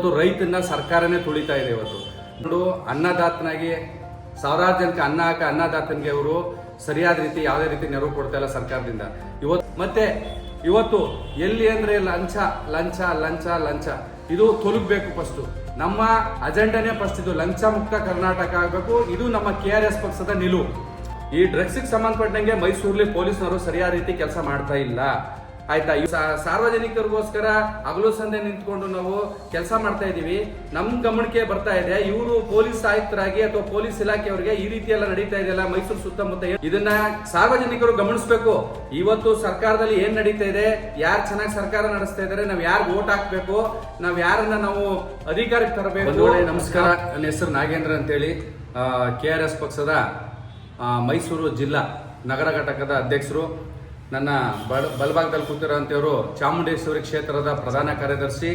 ಇವತ್ತು ರೈತನ ಸರ್ಕಾರನೇ ತುಳಿತಾ ಇದೆ ಇವತ್ತು. ನೋಡು, ಅನ್ನದಾತನಾಗಿ ಸಾವಿರಾರು ಜನಕ್ಕೆ ಅನ್ನ ಹಾಕ ಅನ್ನದಾತನಿಗೆ ಅವರು ಸರಿಯಾದ ರೀತಿ ಯಾವುದೇ ರೀತಿ ನೆರವು ಕೊಡ್ತಾ ಇಲ್ಲ ಸರ್ಕಾರದಿಂದ. ಇವತ್ತು ಮತ್ತೆ ಇವತ್ತು ಎಲ್ಲಿ ಅಂದ್ರೆ ಲಂಚ ಲಂಚ ಲಂಚ ಲಂಚ. ಇದು ತೊಲಗಬೇಕು ಫಸ್ಟ್ ನಮ್ಮ ಅಜೆಂಡಾನೇ ಫಸ್ಟ್ ಇದು ಲಂಚ ಮುಕ್ತ ಕರ್ನಾಟಕ ಆಗಬೇಕು. ಇದು ನಮ್ಮ ಕೆ ಆರ್ ಎಸ್ ಪಕ್ಷದ ನಿಲುವು. ಈ ಡ್ರಗ್ಸ್ಗೆ ಸಂಬಂಧಪಟ್ಟಂಗೆ ಮೈಸೂರಲ್ಲಿ ಪೊಲೀಸ್ನವರು ಸರಿಯಾದ ರೀತಿ ಕೆಲಸ ಮಾಡ್ತಾ ಇಲ್ಲ. ಆಯ್ತಾ ಈ ಸಾರ್ವಜನಿಕರಿಗೋಸ್ಕರ ಹಗಲು ಸಂದೆ ನಿಂತ್ಕೊಂಡು ನಾವು ಕೆಲಸ ಮಾಡ್ತಾ ಇದ್ದೀವಿ. ನಮ್ ಗಮನಕ್ಕೆ ಬರ್ತಾ ಇದೆ, ಇವರು ಪೊಲೀಸ್ ಆಯುಕ್ತರಾಗಿ ಅಥವಾ ಪೊಲೀಸ್ ಇಲಾಖೆಯವರಿಗೆ ಈ ರೀತಿ ಎಲ್ಲ ನಡೀತಾ ಇದೆಯಲ್ಲ ಮೈಸೂರು ಸುತ್ತಮುತ್ತ ಇದನ್ನ ಸಾರ್ವಜನಿಕರು ಗಮನಿಸಬೇಕು. ಇವತ್ತು ಸರ್ಕಾರದಲ್ಲಿ ಏನ್ ನಡೀತಾ ಇದೆ, ಯಾರು ಚೆನ್ನಾಗಿ ಸರ್ಕಾರ ನಡೆಸ್ತಾ ಇದಾರೆ, ನಾವ್ ಯಾರು ಓಟ್ ಹಾಕ್ಬೇಕು, ನಾವ್ ಯಾರನ್ನ ನಾವು ಅಧಿಕಾರಕ್ಕೆ ತರಬೇಕು. ನಮಸ್ಕಾರ, ನನ್ನ ಹೆಸರು ನಾಗೇಂದ್ರ ಅಂತೇಳಿ. ಕೆ ಆರ್ ಎಸ್ ಪಕ್ಷದ ಮೈಸೂರು ಜಿಲ್ಲಾ ನಗರ ಘಟಕದ ಅಧ್ಯಕ್ಷರು ನನ್ನ ಬಲ ಬಲಭಾಗದಲ್ಲಿ ಕೂತಿರೋಂಥವ್ರು ಚಾಮುಂಡೇಶ್ವರಿ ಕ್ಷೇತ್ರದ ಪ್ರಧಾನ ಕಾರ್ಯದರ್ಶಿ,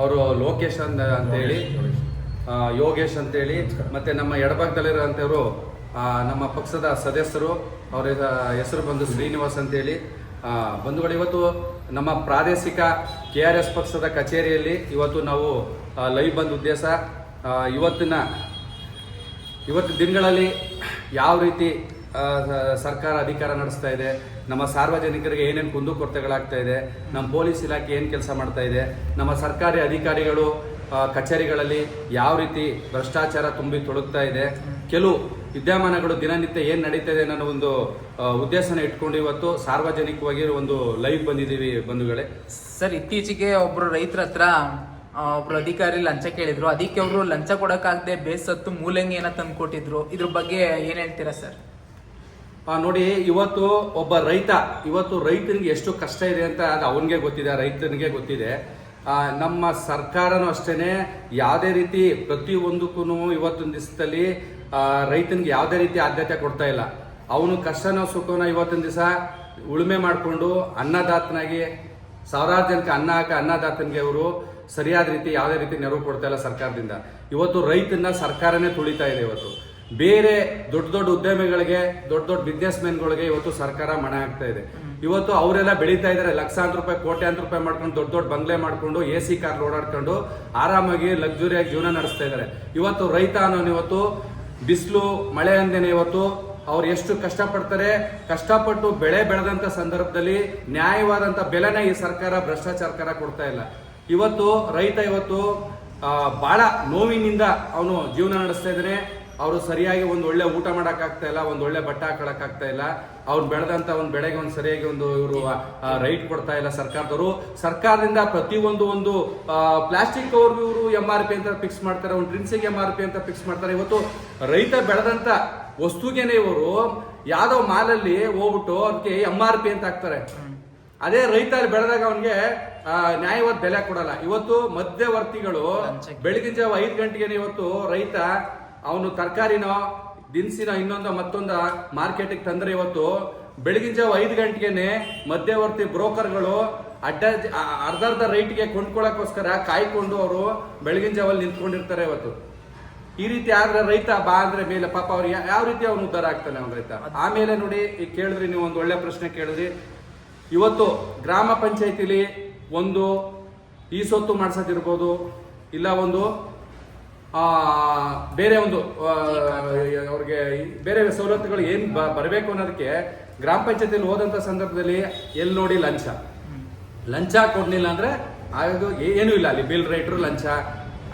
ಅವರು ಲೋಕೇಶ್ ಅಂತ ಅಂತೇಳಿ ಯೋಗೇಶ್ ಅಂತೇಳಿ, ಮತ್ತು ನಮ್ಮ ಎಡಭಾಗದಲ್ಲಿರೋಂಥವ್ರು ನಮ್ಮ ಪಕ್ಷದ ಸದಸ್ಯರು, ಅವರ ಹೆಸರು ಬಂದು ಶ್ರೀನಿವಾಸ್ ಅಂತೇಳಿ. ಬಂಧುಗಳು, ಇವತ್ತು ನಮ್ಮ ಪ್ರಾದೇಶಿಕ ಕೆ ಆರ್ ಎಸ್ ಪಕ್ಷದ ಕಚೇರಿಯಲ್ಲಿ ಇವತ್ತು ನಾವು ಲೈವ್ ಬಂದ ಉದ್ದೇಶ ಇವತ್ತಿನ, ಇವತ್ತು ದಿನಗಳಲ್ಲಿ ಯಾವ ರೀತಿ ಸರ್ಕಾರ ಅಧಿಕಾರ ನಡೆಸ್ತಾ ಇದೆ ನಮ್ಮ ಸಾರ್ವಜನಿಕರಿಗೆ ಏನೇನು ಕುಂದುಕೊರತೆಗಳಾಗ್ತಾ ಇದೆ, ನಮ್ಮ ಪೊಲೀಸ್ ಇಲಾಖೆ ಏನು ಕೆಲಸ ಮಾಡ್ತಾ ಇದೆ, ನಮ್ಮ ಸರ್ಕಾರಿ ಅಧಿಕಾರಿಗಳು ಕಚೇರಿಗಳಲ್ಲಿ ಯಾವ ರೀತಿ ಭ್ರಷ್ಟಾಚಾರ ತುಂಬಿ ತೊಡಗ್ತಾ ಇದೆ, ಕೆಲವು ವಿದ್ಯಮಾನಗಳು ದಿನನಿತ್ಯ ಏನು ನಡೀತಾ ಇದೆ ಅನ್ನೋ ಒಂದು ಉದ್ದೇಶನ ಇಟ್ಕೊಂಡು ಇವತ್ತು ಸಾರ್ವಜನಿಕವಾಗಿ ಒಂದು ಲೈವ್ ಬಂದಿದ್ದೀವಿ ಬಂಧುಗಳೇ. ಸರ್, ಇತ್ತೀಚೆಗೆ ಒಬ್ಬರು ರೈತರ ಹತ್ರ ಒಬ್ರು ಅಧಿಕಾರಿ ಲಂಚ ಕೇಳಿದ್ರು. ಅದಕ್ಕೆ ಅವರು ಲಂಚ ಕೊಡಕ್ಕಾಗದೆ ಬೇಸತ್ತು ಮೂಲಂಗಿಯನ್ನ ತಂದು ಕೊಟ್ಟಿದ್ರು ಇದ್ರ ಬಗ್ಗೆ ಏನ್ ಹೇಳ್ತೀರಾ ಸರ್? ನೋಡಿ, ಇವತ್ತು ಒಬ್ಬ ರೈತ, ಇವತ್ತು ರೈತನಿಗೆ ಎಷ್ಟು ಕಷ್ಟ ಇದೆ ಅಂತ ಅದು ಅವನಿಗೆ ಗೊತ್ತಿದೆ ರೈತನಿಗೆ ಗೊತ್ತಿದೆ. ನಮ್ಮ ಸರ್ಕಾರನೂ ಅಷ್ಟೇ ಯಾವುದೇ ರೀತಿ ಪ್ರತಿಯೊಂದಕ್ಕೂ ಇವತ್ತಿನ ದಿವಸದಲ್ಲಿ ರೈತನಿಗೆ ಯಾವುದೇ ರೀತಿ ಆದ್ಯತೆ ಕೊಡ್ತಾ ಇಲ್ಲ. ಅವನು ಕಷ್ಟನೋ ಸುಖನ ಇವತ್ತಿನ ದಿವಸ ಉಳುಮೆ ಮಾಡಿಕೊಂಡು ಅನ್ನದಾತನಾಗಿ, ಸಾವಿರಾರು ಜನಕ್ಕೆ ಅನ್ನ ಹಾಕ ಅನ್ನದಾತನಿಗೆ ಅವರು ಸರಿಯಾದ ರೀತಿ ಯಾವುದೇ ರೀತಿ ನೆರವು ಕೊಡ್ತಾ ಇಲ್ಲ ಸರ್ಕಾರದಿಂದ. ಇವತ್ತು ರೈತನ ಸರ್ಕಾರನೇ ತುಳಿತಾ ಇದೆ ಇವತ್ತು. ಬೇರೆ ದೊಡ್ಡ ದೊಡ್ಡ ಉದ್ಯಮಿಗಳಿಗೆ, ದೊಡ್ಡ ದೊಡ್ಡ ಬಿಸ್ನೆಸ್ ಮೆನ್ಗಳಿಗೆ ಇವತ್ತು ಸರ್ಕಾರ ಮಣೆ ಆಗ್ತಾ ಇದೆ. ಇವತ್ತು ಅವರೆಲ್ಲ ಬೆಳೀತಾ ಇದ್ದಾರೆ, ಲಕ್ಷಾಂತರ ರೂಪಾಯಿ, ಕೋಟ್ಯಾಂತರ ರೂಪಾಯಿ ಮಾಡ್ಕೊಂಡು, ದೊಡ್ಡ ದೊಡ್ಡ ಬಂಗ್ಲೆ ಮಾಡ್ಕೊಂಡು, ಎ ಸಿ ಕಾರ್ ಓಡಾಡ್ಕೊಂಡು, ಆರಾಮಾಗಿ ಲಕ್ಸುರಿಯಾಗಿ ಜೀವನ ನಡೆಸ್ತಾ ಇದ್ದಾರೆ. ಇವತ್ತು ರೈತ ಅನ್ನೋನು ಇವತ್ತು, ಬಿಸಿಲು, ಮಳೆ ಅಂದೇನೆ ಇವತ್ತು, ಅವ್ರು ಎಷ್ಟು ಕಷ್ಟಪಡ್ತಾರೆ, ಕಷ್ಟಪಟ್ಟು ಬೆಳೆ ಬೆಳೆದಂತ ಸಂದರ್ಭದಲ್ಲಿ ನ್ಯಾಯವಾದಂತ ಬೆಲೆನ ಈ ಸರ್ಕಾರ ಭ್ರಷ್ಟಾಚಾರಕರ ಕೊಡ್ತಾ ಇಲ್ಲ. ಇವತ್ತು ರೈತ ಇವತ್ತು ಬಹಳ ನೋವಿನಿಂದ ಅವನು ಜೀವನ ನಡೆಸ್ತಾ ಇದ್ದಾನೆ. ಅವರು ಸರಿಯಾಗಿ ಒಂದು ಒಳ್ಳೆ ಊಟ ಮಾಡಕ್ಕಾಗ್ತಾ ಇಲ್ಲ ಒಂದು ಒಳ್ಳೆ ಬಟ್ಟೆ ಹಾಕೊಳಕ್ಕಾಗ್ತಾ ಇಲ್ಲ. ಅವ್ರು ಬೆಳೆದಂತ ಒಂದು ಬೆಳೆಗೆ ಒಂದು ಸರಿಯಾಗಿ ಒಂದು ಇವರು ರೈಟ್ ಕೊಡ್ತಾ ಇಲ್ಲ ಸರ್ಕಾರದವರು. ಸರ್ಕಾರದಿಂದ ಪ್ರತಿಯೊಂದು ಒಂದು ಪ್ಲಾಸ್ಟಿಕ್ ಅವ್ರಿಗೂ ಇವರು ಎಂ ಆರ್ ಪಿ ಅಂತ ಫಿಕ್ಸ್ ಮಾಡ್ತಾರೆ ಒಂದು ಡ್ರಿಂಕ್ಸಿಗೆ ಎಂ ಆರ್ ಪಿ ಅಂತ ಫಿಕ್ಸ್ ಮಾಡ್ತಾರೆ. ಇವತ್ತು ರೈತ ಬೆಳೆದಂತ ವಸ್ತುಗೆನೆ ಇವರು ಯಾವ್ದೋ ಮಾಲಲ್ಲಿ ಹೋಗ್ಬಿಟ್ಟು ಅದಕ್ಕೆ ಎಂ ಆರ್ ಪಿ ಅಂತ ಹಾಕ್ತಾರೆ. ಅದೇ ರೈತ ಅಲ್ಲಿ ಬೆಳೆದಾಗ ಅವನಿಗೆ ನ್ಯಾಯವಾದ ಬೆಲೆ ಕೊಡಲ್ಲ. ಇವತ್ತು ಮಧ್ಯವರ್ತಿಗಳು. ಬೆಳಗಿನ ಜಾವ ಐದು ಗಂಟೆಗೆ ಇವತ್ತು ರೈತ ಅವನು ತರಕಾರಿನೋ ದಿನಸಿನ ಇನ್ನೊಂದು ಮತ್ತೊಂದು ಮಾರ್ಕೆಟಿಗೆ ತಂದ್ರೆ ಇವತ್ತು ಬೆಳಗಿನ ಜಾವ ಐದು ಗಂಟೆಗೆನೆ ಮಧ್ಯವರ್ತಿ ಬ್ರೋಕರ್ಗಳು ಅಡ್ಡ ಅರ್ಧ ಅರ್ಧ ರೈಟ್ಗೆ ಕೊಂಡ್ಕೊಳ್ಳೋಕ್ಕೋಸ್ಕರ ಕಾಯ್ಕೊಂಡು ಅವರು ಬೆಳಗಿನ ಜಾವಲ್ಲಿ ನಿಂತ್ಕೊಂಡಿರ್ತಾರೆ ಇವತ್ತು. ಈ ರೀತಿ ಆದ್ರೆ ರೈತ ಬಾ ಅಂದ್ರೆ ಮೇಲೆ ಪಾಪ ಅವ್ರು ಯಾವ ರೀತಿ ಅವ್ನು ಉದ್ಧಾರ ಆಗ್ತಾನೆ ಅವ್ನ ರೈತ? ಆಮೇಲೆ ನೋಡಿ ಈಗ ಕೇಳಿದ್ರಿ ನೀವು ಒಂದು ಒಳ್ಳೆ ಪ್ರಶ್ನೆ ಕೇಳಿದ್ರಿ. ಇವತ್ತು ಗ್ರಾಮ ಪಂಚಾಯತಿಲಿ ಒಂದು ಈ ಸೊತ್ತು ಮಾಡ್ಸೋದಿರ್ಬೋದು, ಇಲ್ಲ ಒಂದು ಬೇರೆ ಒಂದು ಅವ್ರಿಗೆ ಬೇರೆ ಸವಲತ್ತುಗಳು ಏನ್ ಬರಬೇಕು ಅನ್ನೋದಕ್ಕೆ ಗ್ರಾಮ ಪಂಚಾಯತಿಯಲ್ಲಿ ಹೋದಂತ ಸಂದರ್ಭದಲ್ಲಿ ಎಲ್ಲಿ ನೋಡಿ ಲಂಚ. ಲಂಚ ಕೊಡ್ಲಿಲ್ಲ ಅಂದ್ರೆ ಅದು ಏನೂ ಇಲ್ಲ ಅಲ್ಲಿ ಬಿಲ್ ರೈಟರ್ ಲಂಚ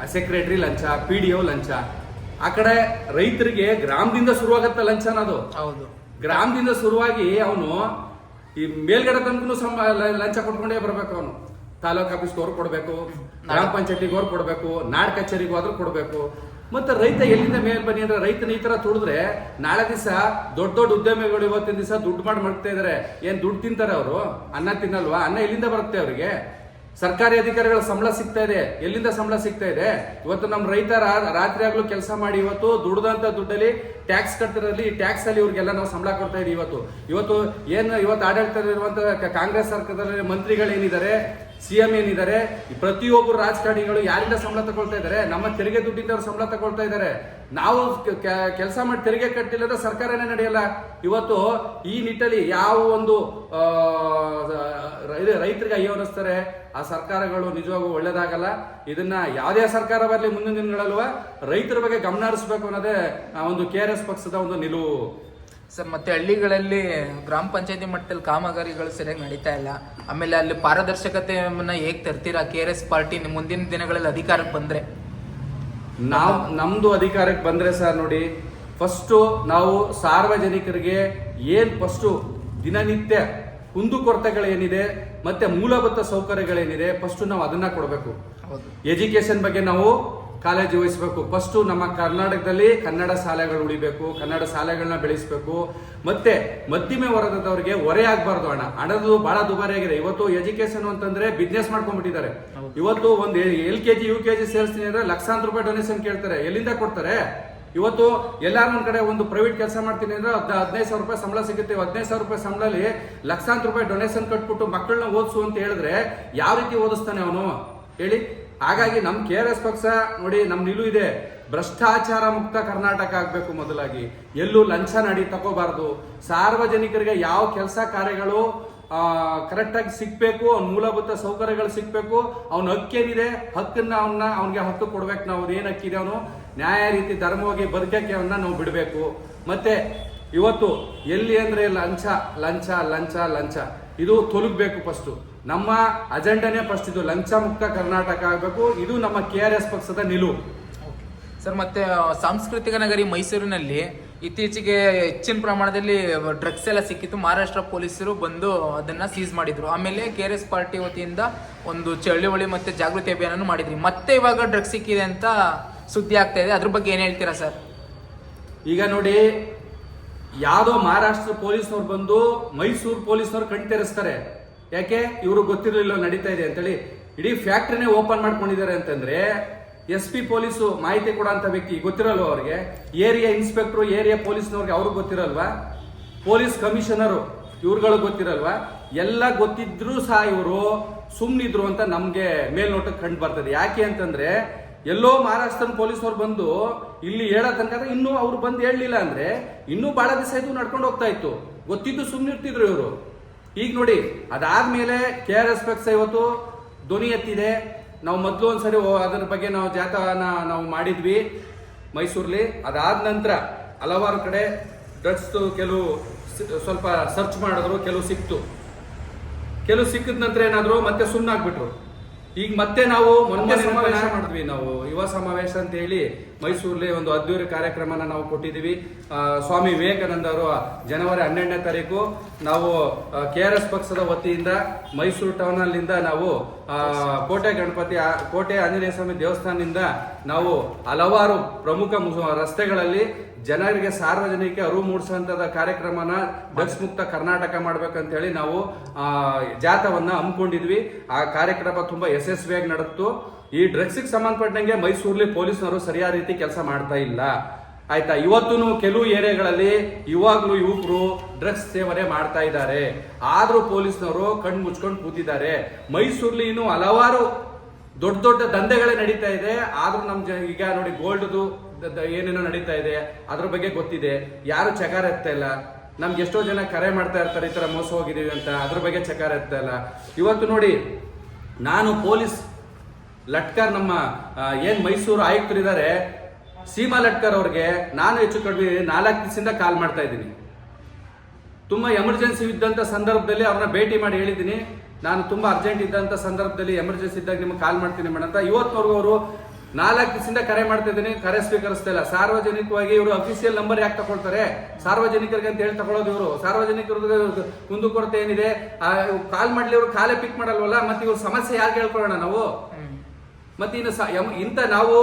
ಸೆಕ್ರೆಟರಿ ಲಂಚ ಪಿ ಡಿ ಒ ಲಂಚ. ಆ ಕಡೆ ರೈತರಿಗೆ ಗ್ರಾಮದಿಂದ ಶುರುವಾಗತ್ತ ಲಂಚ ಅನ್ನೋದು ಹೌದು. ಗ್ರಾಮದಿಂದ ಶುರುವಾಗಿ ಅವನು ಈ ಮೇಲ್ಗಡೆ ತನಕ ಸಮ ಲ- ಲಂಚ ಕೊಟ್ಕೊಂಡೇ ಬರ್ಬೇಕು ಅವನು. ತಾಲೂಕ್ ಆಫೀಸ್ಗೆ ಅವ್ರು ಕೊಡಬೇಕು ಗ್ರಾಮ ಪಂಚಾಯತಿಗೆ ಅವ್ರು ಕೊಡಬೇಕು ನಾಡ್ ಕಚೇರಿಗೆ ಹೋದ್ರು ಕೊಡ್ಬೇಕು. ಮತ್ತೆ ರೈತ ಎಲ್ಲಿಂದ ಮೇಲ್ ಬನ್ನಿ ಅಂದ್ರೆ ರೈತನ ಈ ತರ ತುಳಿದ್ರೆ ನಾಳೆ ದಿವಸ ದೊಡ್ಡ ದೊಡ್ಡ ಉದ್ಯಮಿಗಳು ಇವತ್ತಿನ ದಿವಸ ದುಡ್ಡು ಮಾಡಿ ಮಾಡ್ತಾ ಇದಾರೆ. ಏನ್ ದುಡ್ಡು ತಿಂತಾರೆ ಅವರು? ಅನ್ನ ತಿನ್ನಲ್ವಾ? ಅನ್ನ ಎಲ್ಲಿಂದ ಬರುತ್ತೆ ಅವರಿಗೆ? ಸರ್ಕಾರಿ ಅಧಿಕಾರಿಗಳ ಸಂಬಳ ಸಿಗ್ತಾ ಇದೆ. ಎಲ್ಲಿಂದ ಸಂಬಳ ಸಿಗ್ತಾ ಇದೆ? ಇವತ್ತು ನಮ್ಮ ರೈತ ರಾತ್ರಿ ಆಗ್ಲೂ ಕೆಲಸ ಮಾಡಿ ಇವತ್ತು ದುಡ್ದಂತ ದುಡ್ಡಲ್ಲಿ ಟ್ಯಾಕ್ಸ್ ಕಟ್ಟಿರಲ್ಲಿ ಟ್ಯಾಕ್ಸ್ ಅಲ್ಲಿ ಇವ್ರಿಗೆಲ್ಲ ನಾವು ಸಂಬಳ ಕೊಡ್ತಾ ಇದೀವಿ ಇವತ್ತು. ಇವತ್ತು ಏನು ಇವತ್ತು ಆಡಳಿತ ಇರುವಂತ ಕಾಂಗ್ರೆಸ್ ಸರ್ಕಾರದಲ್ಲಿ ಮಂತ್ರಿಗಳೇನಿದ್ದಾರೆ? ಸಿ ಎಂ ಏನಿದ್ದಾರೆ ಪ್ರತಿಯೊಬ್ಬರು ರಾಜಕಾರಣಿಗಳು ಯಾರಿಂದ ಸಂಬಳ ತಗೊಳ್ತಾ ಇದ್ದಾರೆ, ನಮ್ಮ ತೆರಿಗೆ ದುಡ್ಡಿಂದ ಅವ್ರು ಸಂಬಳ ತಗೊಳ್ತಾ ಇದ್ದಾರೆ. ನಾವು ಕೆಲಸ ಮಾಡಿ ತೆರಿಗೆ ಕಟ್ಟಿಲ್ಲದ ಸರ್ಕಾರನೇ ನಡೆಯಲ್ಲ? ಇವತ್ತು ಈ ನಿಟ್ಟಲ್ಲಿ ಯಾವ ಒಂದು ರೈತರಿಗೆ ಅಯ್ಯೋ ಅನ್ನಿಸ್ತಾರೆ? ಆ ಸರ್ಕಾರಗಳು ನಿಜವಾಗೂ ಒಳ್ಳೇದಾಗಲ್ಲ. ಇದನ್ನ ಯಾವುದೇ ಸರ್ಕಾರ ಬರಲಿ ಮುಂದಿನ ದಿನಗಳಲ್ವ ರೈತರ ಬಗ್ಗೆ ಗಮನ ಹರಿಸ್ಬೇಕು ಅನ್ನೋದೇ ಒಂದು ಕೆ ಆರ್ ಎಸ್ ಪಕ್ಷದ ಒಂದು ನಿಲುವು. ಸರ್ ಮತ್ತೆ ಹಳ್ಳಿಗಳಲ್ಲಿ ಗ್ರಾಮ ಪಂಚಾಯತಿ ಮಟ್ಟದಲ್ಲಿ ಕಾಮಗಾರಿಗಳು ಸರಿಯಾಗಿ ನಡೀತಾ ಇಲ್ಲ. ಆಮೇಲೆ ಅಲ್ಲಿ ಪಾರದರ್ಶಕತೆಯನ್ನ ಹೇಗೆ ತರ್ತೀರಾ? ಕೆ ಆರ್ ಎಸ್ ಪಾರ್ಟಿ ನಿಮ್ ಮುಂದಿನ ದಿನಗಳಲ್ಲಿ ಅಧಿಕಾರಕ್ಕೆ ಬಂದ್ರೆ? ನಾವು ನಮ್ದು ಅಧಿಕಾರಕ್ಕೆ ಬಂದ್ರೆ ಸರ್ ನೋಡಿ ಫಸ್ಟು ನಾವು ಸಾರ್ವಜನಿಕರಿಗೆ ಏನು ಫಸ್ಟು ದಿನನಿತ್ಯ ಕುಂದುಕೊರತೆಗಳೇನಿದೆ ಮತ್ತೆ ಮೂಲಭೂತ ಸೌಕರ್ಯಗಳೇನಿದೆ ಫಸ್ಟ್ ನಾವು ಅದನ್ನ ಕೊಡಬೇಕು. ಹೌದು. ಎಜುಕೇಶನ್ ಬಗ್ಗೆ ನಾವು ಕಾಳಜಿ ವಹಿಸಬೇಕು ಫಸ್ಟು ನಮ್ಮ ಕರ್ನಾಟಕದಲ್ಲಿ ಕನ್ನಡ ಶಾಲೆಗಳು ಉಳಿಬೇಕು ಕನ್ನಡ ಶಾಲೆಗಳನ್ನ ಬೆಳೆಸಬೇಕು. ಮತ್ತೆ ಮಧ್ಯಮ ವರ್ಗದವರಿಗೆ ಹೊರೆ ಆಗ್ಬಾರ್ದು ಹಣ ಹಣದು ಬಹಳ ದುಬಾರಿ ಆಗಿದೆ. ಇವತ್ತು ಎಜುಕೇಶನ್ ಅಂತಂದ್ರೆ ಬಿಸ್ನೆಸ್ ಮಾಡ್ಕೊಂಡ್ಬಿಟ್ಟಿದ್ದಾರೆ. ಇವತ್ತು ಒಂದು L K G U K G ಸೇರಿಸ್ತೀನಿ ಅಂದ್ರೆ ಲಕ್ಷಾಂತರ ರೂಪಾಯಿ ಡೊನೇಷನ್ ಕೇಳ್ತಾರೆ. ಎಲ್ಲಿಂದ ಕೊಡ್ತಾರೆ? ಇವತ್ತು ಎಲ್ಲಾರು ಒಂದ್ ಕಡೆ ಒಂದು ಪ್ರೈವೇಟ್ ಕೆಲಸ ಮಾಡ್ತೀನಿ ಅಂದ್ರೆ ಹದ್ ಹದಿನೈದು ಸಾವಿರ ರೂಪಾಯಿ ಸಂಬಳ ಸಿಗುತ್ತೆ. ಹದಿನೈದು ಸಾವಿರ ರೂಪಾಯಿ ಸಂಬಳಲ್ಲಿ ಲಕ್ಷಾಂತರ ರೂಪಾಯಿ ಡೊನೇಷನ್ ಕಟ್ಬಿಟ್ಟು ಮಕ್ಕಳನ್ನ ಓದಿಸು ಅಂತ ಹೇಳಿದ್ರೆ ಯಾವ ರೀತಿ ಓದಿಸ್ತಾನೆ ಅವನು? ಹೇಳಿ? ಹಾಗಾಗಿ ನಮ್ಮ ಕೆ ಆರ್ ಎಸ್ ಪಕ್ಷ ನೋಡಿ ನಮ್ಮ ನಿಲುವು ಇದೆ. ಭ್ರಷ್ಟಾಚಾರ ಮುಕ್ತ ಕರ್ನಾಟಕ ಆಗಬೇಕು ಮೊದಲಾಗಿ. ಎಲ್ಲೂ ಲಂಚ ನಡಿ, ತಗೋಬಾರ್ದು. ಸಾರ್ವಜನಿಕರಿಗೆ ಯಾವ ಕೆಲಸ ಕಾರ್ಯಗಳು ಕರೆಕ್ಟಾಗಿ ಸಿಗ್ಬೇಕು, ಅವ್ನ ಮೂಲಭೂತ ಸೌಕರ್ಯಗಳು ಸಿಗ್ಬೇಕು, ಅವ್ನ ಹಕ್ಕೇನಿದೆ, ಹಕ್ಕನ್ನ ಅವನ್ನ ಅವನಿಗೆ ಹಕ್ಕು ಕೊಡ್ಬೇಕು ನಾವು ಏನು ಹಕ್ಕಿದೆ ಅವನು? ನ್ಯಾಯ ರೀತಿ ಧರ್ಮವಾಗಿ ಬದುಕಕ್ಕೆ ಅವನ್ನ ನಾವು ಬಿಡಬೇಕು. ಮತ್ತೆ ಇವತ್ತು ಎಲ್ಲಿ ಅಂದರೆ ಲಂಚ ಲಂಚ ಲಂಚ ಲಂಚ. ಇದು ತೊಲಗಬೇಕು ಫಸ್ಟ್ ನಮ್ಮ ಅಜೆಂಡನೇ ಫಸ್ಟ್ ಇದು. ಲಂಚ ಮುಕ್ತ ಕರ್ನಾಟಕ ಆಗಬೇಕು. ಇದು ನಮ್ಮ ಕೆ ಆರ್ ಎಸ್ ಪಕ್ಷದ ನಿಲುವು. ಸರ್ ಮತ್ತೆ ಸಾಂಸ್ಕೃತಿಕ ನಗರಿ ಮೈಸೂರಿನಲ್ಲಿ ಇತ್ತೀಚೆಗೆ ಹೆಚ್ಚಿನ ಪ್ರಮಾಣದಲ್ಲಿ ಡ್ರಗ್ಸ್ ಎಲ್ಲ ಸಿಕ್ಕಿತ್ತು. ಮಹಾರಾಷ್ಟ್ರ ಪೊಲೀಸರು ಬಂದು ಅದನ್ನ ಸೀಸ್ ಮಾಡಿದ್ರು. ಆಮೇಲೆ ಕೆ ಆರ್ ಎಸ್ ಪಾರ್ಟಿ ವತಿಯಿಂದ ಒಂದು ಚಳುವಳಿ ಮತ್ತೆ ಜಾಗೃತಿ ಅಭಿಯಾನ ಮಾಡಿದ್ರಿ. ಮತ್ತೆ ಇವಾಗ ಡ್ರಗ್ಸ್ ಸಿಕ್ಕಿದೆ ಅಂತ ಸುದ್ದಿ ಆಗ್ತಾ ಇದೆ. ಅದ್ರ ಬಗ್ಗೆ ಏನ್ ಹೇಳ್ತೀರಾ ಸರ್ ಈಗ ನೋಡಿ ಯಾವುದೋ ಮಹಾರಾಷ್ಟ್ರ ಪೊಲೀಸ್ನವ್ರು ಬಂದು ಮೈಸೂರು ಪೊಲೀಸ್ನವ್ರು ಕಣ್ ತೆರೆಸ್ತಾರೆ ಯಾಕೆ? ಇವರು ಗೊತ್ತಿರಲಿಲ್ಲ ನಡೀತಾ ಇದೆ ಅಂತೇಳಿ. ಇಡೀ ಫ್ಯಾಕ್ಟ್ರಿನೇ ಓಪನ್ ಮಾಡ್ಕೊಂಡಿದ್ದಾರೆ ಅಂತಂದ್ರೆ, ಎಸ್ ಪಿ ಪೊಲೀಸು ಮಾಹಿತಿ ಕೊಡೋಂಥ ವ್ಯಕ್ತಿ ಗೊತ್ತಿರಲ್ವ ಅವ್ರಿಗೆ? ಏರಿಯಾ ಇನ್ಸ್ಪೆಕ್ಟ್ರು, ಏರಿಯಾ ಪೊಲೀಸ್ನವ್ರಿಗೆ ಅವ್ರಿಗೆ ಗೊತ್ತಿರಲ್ವಾ? Police commissioner ಇವ್ರುಗಳು ಗೊತ್ತಿರಲ್ವಾ? ಎಲ್ಲ ಗೊತ್ತಿದ್ರೂ ಸಹ ಇವರು ಸುಮ್ಮನಿದ್ರು ಅಂತ ನಮಗೆ ಮೇಲ್ನೋಟಕ್ಕೆ ಕಂಡು ಬರ್ತದೆ. ಯಾಕೆ ಅಂತಂದ್ರೆ, ಎಲ್ಲೋ ಮಹಾರಾಷ್ಟ್ರ ಪೊಲೀಸವ್ರು ಬಂದು ಇಲ್ಲಿ ಹೇಳೋ ತನಕ ಇನ್ನೂ ಅವ್ರು ಬಂದು ಹೇಳಲಿಲ್ಲ ಅಂದ್ರೆ ಇನ್ನೂ ಭಾಳ ದಿವಸ ಇದು ನಡ್ಕೊಂಡು ಹೋಗ್ತಾ ಇತ್ತು. ಗೊತ್ತಿದ್ದು ಸುಮ್ಮನಿರ್ತಿದ್ರು ಇವರು. ಈಗ ನೋಡಿ ಅದಾದ್ಮೇಲೆ ಕೆ ಆರ್ ಎಸ್ ಪಕ್ಷ ಇವತ್ತು ಧ್ವನಿ ಎತ್ತಿದೆ. ನಾವು ಮೊದಲು ಒಂದ್ಸರಿ ಅದರ ಅದ್ರ ಬಗ್ಗೆ ನಾವು ಜಾಥಾನ ನಾವು ಮಾಡಿದ್ವಿ ಮೈಸೂರಲ್ಲಿ ಅದಾದ ನಂತರ ಹಲವಾರು ಕಡೆ ಡ್ರಗ್ಸ್ ಕೆಲವು ಸ್ವಲ್ಪ ಸರ್ಚ್ ಮಾಡಿದ್ರು ಕೆಲವು ಸಿಕ್ತು. ಕೆಲವು ಸಿಕ್ಕಿದ ನಂತರ ಏನಾದ್ರು ಮತ್ತೆ ಸುಮ್ಮನಾಗ್ಬಿಟ್ರು ಈಗ ಮತ್ತೆ ನಾವು ಮೊನ್ನೆ ಸಮಾವೇಶ ಮಾಡಿದ್ವಿ ನಾವು. ಯುವ ಸಮಾವೇಶ ಅಂತ ಹೇಳಿ ಮೈಸೂರಲ್ಲಿ ಒಂದು ಅದ್ದೂರಿ ಕಾರ್ಯಕ್ರಮನ ನಾವು ಕೊಟ್ಟಿದ್ದೀವಿ. ಸ್ವಾಮಿ ವಿವೇಕಾನಂದ ಜನವರಿ ಹನ್ನೆರಡನೇ ತಾರೀಕು ನಾವು ಕೆ ಆರ್ ಎಸ್ ಪಕ್ಷದ ವತಿಯಿಂದ ಮೈಸೂರು ಟೌನ್ ಅಲ್ಲಿಂದ ನಾವು ಕೋಟೆ ಗಣಪತಿ ಕೋಟೆ ಆಂಜನೇಯ ಸ್ವಾಮಿ ದೇವಸ್ಥಾನದಿಂದ ನಾವು ಹಲವಾರು ಪ್ರಮುಖ ರಸ್ತೆಗಳಲ್ಲಿ ಜನರಿಗೆ ಸಾರ್ವಜನಿಕ ಅರಿವು ಮೂಡಿಸುವಂತದ ಕಾರ್ಯಕ್ರಮನ ಡ್ರಗ್ಸ್ ಮುಕ್ತ ಕರ್ನಾಟಕ ಮಾಡ್ಬೇಕಂತ ಹೇಳಿ ನಾವು ಜಾತವನ್ನ ಜಾಥವನ್ನ ಹಮ್ಮಿಕೊಂಡಿದ್ವಿ. ಆ ಕಾರ್ಯಕ್ರಮ ತುಂಬಾ ಯಶಸ್ವಿಯಾಗಿ ನಡೆದು ಈ ಡ್ರಗ್ಸ್ಗೆ ಸಂಬಂಧಪಟ್ಟಂಗೆ ಮೈಸೂರಲ್ಲಿ ಪೊಲೀಸ್ನವರು ಸರಿಯಾದ ರೀತಿ ಕೆಲಸ ಮಾಡ್ತಾ ಇಲ್ಲ. ಆಯ್ತಾ? ಇವತ್ತು ಕೆಲವು ಏರಿಯಾಗಳಲ್ಲಿ ಇವಾಗಲೂ ಯುವಕರು ಡ್ರಗ್ಸ್ ಸೇವನೆ ಮಾಡ್ತಾ ಇದ್ದಾರೆ. ಆದರೂ ಪೊಲೀಸ್ನವರು ಕಣ್ಣು ಮುಚ್ಕೊಂಡು ಕೂತಿದ್ದಾರೆ. ಮೈಸೂರಲ್ಲಿ ಇನ್ನೂ ಹಲವಾರು ದೊಡ್ಡ ದೊಡ್ಡ ದಂಧೆಗಳೇ ನಡೀತಾ ಇದೆ. ಆದ್ರೂ ನಮ್ಮ ಜ, ಈಗ ನೋಡಿ ಗೋಲ್ಡ್ದು ಏನೇನೋ ನಡೀತಾ ಇದೆ. ಅದ್ರ ಬಗ್ಗೆ ಗೊತ್ತಿದೆ. ಯಾರು ಚಕಾರ ಎತ್ತಾ ಇಲ್ಲ. ನಮ್ಗೆ ಎಷ್ಟೋ ಜನ ಕರೆ ಮಾಡ್ತಾ ಇರ್ತಾರೆ, ಈ ತರ ಮೋಸ ಹೋಗಿದೀವಿ ಅಂತ. ಅದ್ರ ಬಗ್ಗೆ ಚಕಾರ ಎತ್ತಾ ಇಲ್ಲ. ಇವತ್ತು ನೋಡಿ, ನಾನು ಪೊಲೀಸ್ ಲಟ್ಕರ್ ನಮ್ಮ ಏನು ಮೈಸೂರು ಆಯುಕ್ತರಿದ್ದಾರೆ ಸೀಮಾ ಲಟ್ಕರ್ ಅವ್ರಿಗೆ ನಾನು ಹೆಚ್ಚು ಕಡಿಮೆ ನಾಲ್ಕು ದಿವಸದಿಂದ ಕಾಲ್ ಮಾಡ್ತಾ ಇದ್ದೀನಿ. ತುಂಬಾ ಎಮರ್ಜೆನ್ಸಿ ಇದ್ದಂತ ಸಂದರ್ಭದಲ್ಲಿ ಅವ್ರನ್ನ ಭೇಟಿ ಮಾಡಿ ಹೇಳಿದ್ದೀನಿ. ನಾನು ತುಂಬಾ ಅರ್ಜೆಂಟ್ ಇದ್ದಂತ ಸಂದರ್ಭದಲ್ಲಿ ಎಮರ್ಜೆನ್ಸಿ ಇದ್ದಾಗ ನಿಮ್ಗೆ ಕಾಲ್ ಮಾಡ್ತೀನಿ ಮೇಡಮ್ ಅಂತ. ಇವತ್ತಿನವರೆಗೂ ಅವರು ನಾಲ್ಕು ದಿವಸದಿಂದ ಕರೆ ಮಾಡ್ತಾ ಇದ್ದೀನಿ. ಕರೆ ಸ್ವೀಕರಿಸ್ತಾ ಇಲ್ಲ. ಸಾರ್ವಜನಿಕವಾಗಿ ಇವರು ಅಫಿಷಿಯಲ್ ನಂಬರ್ ಯಾಕೆ ತಗೊಳ್ತಾರೆ? ಸಾರ್ವಜನಿಕರಿಗೆ ಅಂತ ಹೇಳಿ ತಗೊಳ್ಳೋದು ಇವರು. ಸಾರ್ವಜನಿಕರ ಕುಂದುಕೊರತೆ ಏನಿದೆ? ಕಾಲ್ ಮಾಡ್ಲಿ, ಇವರು ಕಾಲೇ ಪಿಕ್ ಮಾಡಲ್ವಲ್ಲ? ಮತ್ತೆ ಇವ್ರ ಸಮಸ್ಯೆ ಯಾರು ಹೇಳ್ಕೊಳ್ಳೋಣ ನಾವು? ಮತ್ತೆ ಇನ್ನು ಸ- ಇಂಥ ನಾವು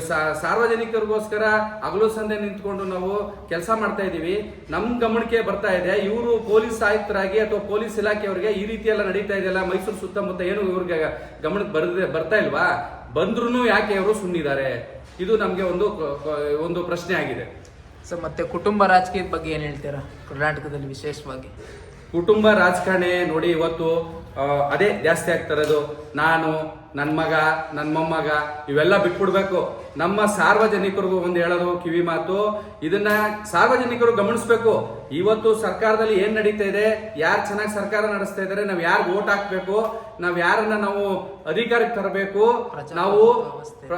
ಸ- ಸಾರ್ವಜನಿಕರಿಗೋಸ್ಕರ ಹಗಲು ಸಂದೆ ನಿಂತ್ಕೊಂಡು ನಾವು ಕೆಲಸ ಮಾಡ್ತಾ ಇದ್ದೀವಿ. ನಮ್ಮ ಗಮನಕ್ಕೆ ಬರ್ತಾ ಇದೆ. ಇವರು ಪೊಲೀಸ್ ಆಯುಕ್ತರಾಗಿ ಅಥವಾ ಪೊಲೀಸ್ ಇಲಾಖೆಯವರಿಗೆ ಈ ರೀತಿ ಎಲ್ಲ ನಡೀತಾ ಇದೆಯಲ್ಲ ಮೈಸೂರು ಸುತ್ತಮುತ್ತ ಏನು ಇವ್ರಿಗೆ ಗಮನಕ್ಕೆ ಬರದೆ ಬರ್ತಾ ಇಲ್ವಾ? ಬಂದ್ರೂ ಯಾಕೆ ಅವರು ಸುಮ್ಮನಿದ್ದಾರೆ ಇದು ನಮಗೆ ಒಂದು ಒಂದು ಪ್ರಶ್ನೆ ಆಗಿದೆ. ಸರ್ ಮತ್ತೆ ಕುಟುಂಬ ರಾಜಕೀಯದ ಬಗ್ಗೆ ಏನು ಹೇಳ್ತೀರಾ? ಕರ್ನಾಟಕದಲ್ಲಿ ವಿಶೇಷವಾಗಿ. ಕುಟುಂಬ ರಾಜಕಾರಣಿ ನೋಡಿ ಇವತ್ತು ಅದೇ ಜಾಸ್ತಿ ಆಗ್ತಾ ಇರೋದು ನಾನು ನನ್ನ ಮಗ ನನ್ನ ಮೊಮ್ಮಗ ಇವೆಲ್ಲ ಬಿಟ್ಬಿಡ್ಬೇಕು. ನಮ್ಮ ಸಾರ್ವಜನಿಕರಿಗೂ ಒಂದು ಹೇಳೋದು ಕಿವಿ ಮಾತು. ಇದನ್ನ ಸಾರ್ವಜನಿಕರು ಗಮನಿಸ್ಬೇಕು. ಇವತ್ತು ಸರ್ಕಾರದಲ್ಲಿ ಏನ್ ನಡೀತಾ ಇದೆ? ಯಾರು ಚೆನ್ನಾಗಿ ಸರ್ಕಾರ ನಡೆಸ್ತಾ ಇದ್ದಾರೆ ನಾವ್ ಯಾರು ಓಟ್ ಹಾಕ್ಬೇಕು? ನಾವ್ ಯಾರನ್ನ ನಾವು ಅಧಿಕಾರಕ್ಕೆ ತರಬೇಕು? ನಾವು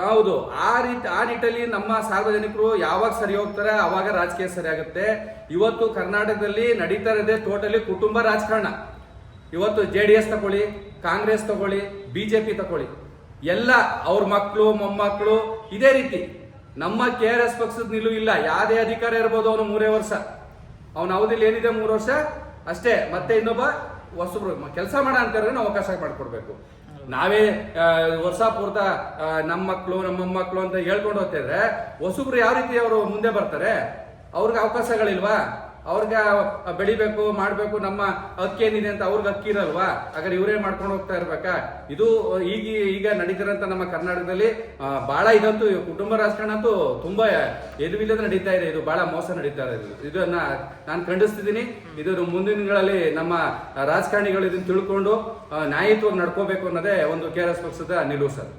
ಹೌದು. ಆ ರೀತಿ ಆ ನಿಟ್ಟಲ್ಲಿ ನಮ್ಮ ಸಾರ್ವಜನಿಕರು ಯಾವಾಗ ಸರಿ ಹೋಗ್ತಾರೆ ಅವಾಗ ರಾಜಕೀಯ ಸರಿ ಆಗುತ್ತೆ. ಇವತ್ತು ಕರ್ನಾಟಕದಲ್ಲಿ ನಡೀತಾ ಇರೋದೇ ಟೋಟಲಿ ಕುಟುಂಬ ರಾಜಕಾರಣ. ಇವತ್ತು ಜೆ ಡಿ ಎಸ್ ತಗೊಳ್ಳಿ, ಕಾಂಗ್ರೆಸ್ ತಗೊಳ್ಳಿ ಬಿಜೆಪಿ ತಗೊಳ್ಳಿ. ಎಲ್ಲ ಅವ್ರ ಮಕ್ಕಳು ಮೊಮ್ಮಕ್ಕಳು ಇದೇ ರೀತಿ. ನಮ್ಮ ಕೆ ಆರ್ ಎಸ್ ಪಕ್ಷದ ನಿಲುವು ಇಲ್ಲ. ಯಾವುದೇ ಅಧಿಕಾರ ಇರ್ಬೋದು ಅವನು ಮೂರೇ ವರ್ಷ. ಅವನ ಅವಧಿಲಿ ಏನಿದೆ ಮೂರು ವರ್ಷ? ಅಷ್ಟೇ. ಮತ್ತೆ ಇನ್ನೊಬ್ಬ ಹೊಸಬ್ರು. ಕೆಲಸ ಮಾಡ ಅಂತಾರೆ ನಾವು ಅವಕಾಶ ಮಾಡಿಕೊಡ್ಬೇಕು. ನಾವೇ ವರ್ಷ ಪೂರ್ತ ನಮ್ಮ ಮಕ್ಕಳು ನಮ್ಮ ಮೊಮ್ಮಕ್ಕಳು ಅಂತ ಹೇಳ್ಕೊಂಡು ಹೋಗ್ತಿದ್ರೆ ಹೊಸಬ್ರು ಯಾವ ರೀತಿ ಅವರು ಮುಂದೆ ಬರ್ತಾರೆ? ಅವ್ರಿಗೆ ಅವಕಾಶಗಳಿಲ್ವಾ? ಅವ್ರಿಗೆ ಬೆಳಿಬೇಕು, ಮಾಡಬೇಕು, ನಮ್ಮ ಅಕ್ಕಿ ಏನಿದೆ ಅಂತ ಅವ್ರಿಗೆ ಅಕ್ಕಿ ಇರಲ್ವಾ? ಹಾಗಾದ್ರೆ ಇವರೇ ಮಾಡ್ಕೊಂಡು ಹೋಗ್ತಾ ಇರ್ಬೇಕಾ? ಇದು ಈಗ ಈಗ ನಡೀತಿರಂತ ನಮ್ಮ ಕರ್ನಾಟಕದಲ್ಲಿ ಬಹಳ ಇದಂತೂ ಕುಟುಂಬ ರಾಜಕಾರಣ ಅಂತೂ ತುಂಬಾ ಎದುವಿಲ್ಲದ ನಡೀತಾ ಇದೆ. ಇದು ಬಹಳ ಮೋಸ ನಡೀತಾ ಇದೆ. ಇದನ್ನ ನಾನು ಖಂಡಿಸ್ತಿದ್ದೀನಿ. ಇದು ಮುಂದಿನ ದಿನಗಳಲ್ಲಿ ನಮ್ಮ ರಾಜಕಾರಣಿಗಳು ಇದನ್ನು ತಿಳ್ಕೊಂಡು ನ್ಯಾಯಯುತವಾಗಿ ನಡ್ಕೋಬೇಕು ಅನ್ನೋದೇ ಒಂದು ಕೆ ಆರ್ ಎಸ್ ಪಕ್ಷದ ನಿಲುವು ಸರ್.